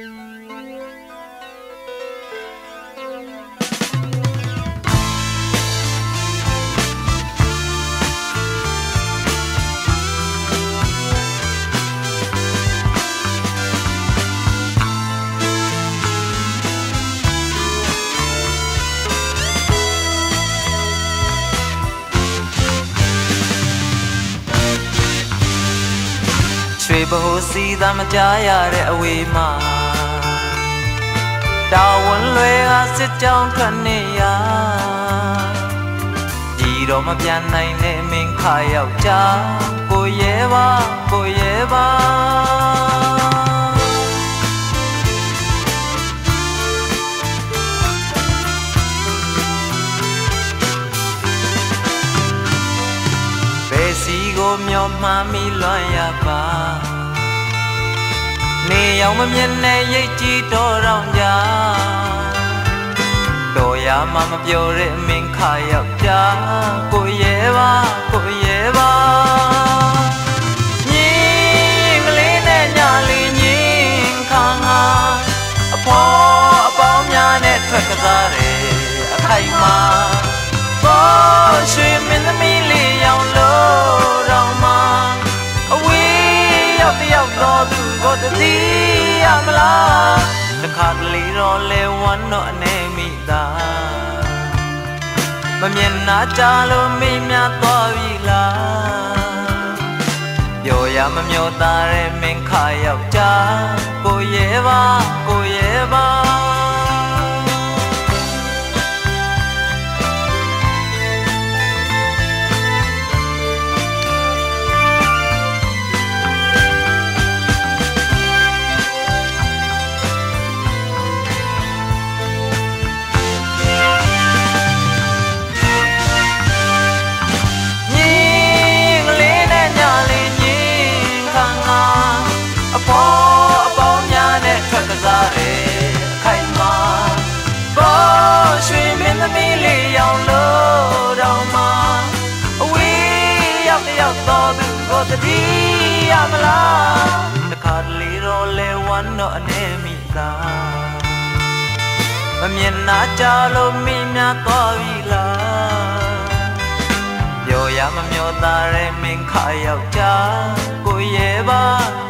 ရွှေဘိုးစီသာမကြားရတဲ့အဝေးမှာ တာဝန်လွယ်ကစစ်ကြောင်းထွက်နေရဒီတော့မပြန်နိုင်နဲ့မင်းခါယောက်ျားကိုရဲပါကိုရဲပါဘယ်စီကိုမျောမှန်းမိလွမ်းရပါ နေရောက်မမြင်နဲ့ရိတ်ကြည့်တော်တော့ကြတော်ရမှမပြောတဲ့မင်းခါယောက်ျားကိုရဲပါကိုရဲပါညီကလေးနဲ့ညာလေးညီခါငါအဖေါ်အပေါင်းများနဲ့ထွက်ကစားတယ်အခိုက်မှာဘောရွှေမင်းသမီး ရမလားတစ်ခါတလေတော့လဲဝမ်းတော့အနေမိသားမမြင်နာကြလို့မိများသွားပြီလားပြောရမမျောသားတဲ့မင်းခါယောက်ျားကိုရဲပါကိုရဲပါ ခါငါအဖေါ်အပေါင်းများနဲ့ထွက်ကစားတယ်အခိုင်မာဘောရွှေမင်းသမီးလေးရောင်လို့တော့မအဝေးရောက်တယောက်တော့သူကိုတတိရမလားတခါတလေတော့လဲဝမ်းတော့အနေမိသားမမြင်နာကြလို့မိများသွားပြီလားပြောရမမျော သားတဲ့မင်းခါယောက်ျားကိုရဲပါကိုရဲ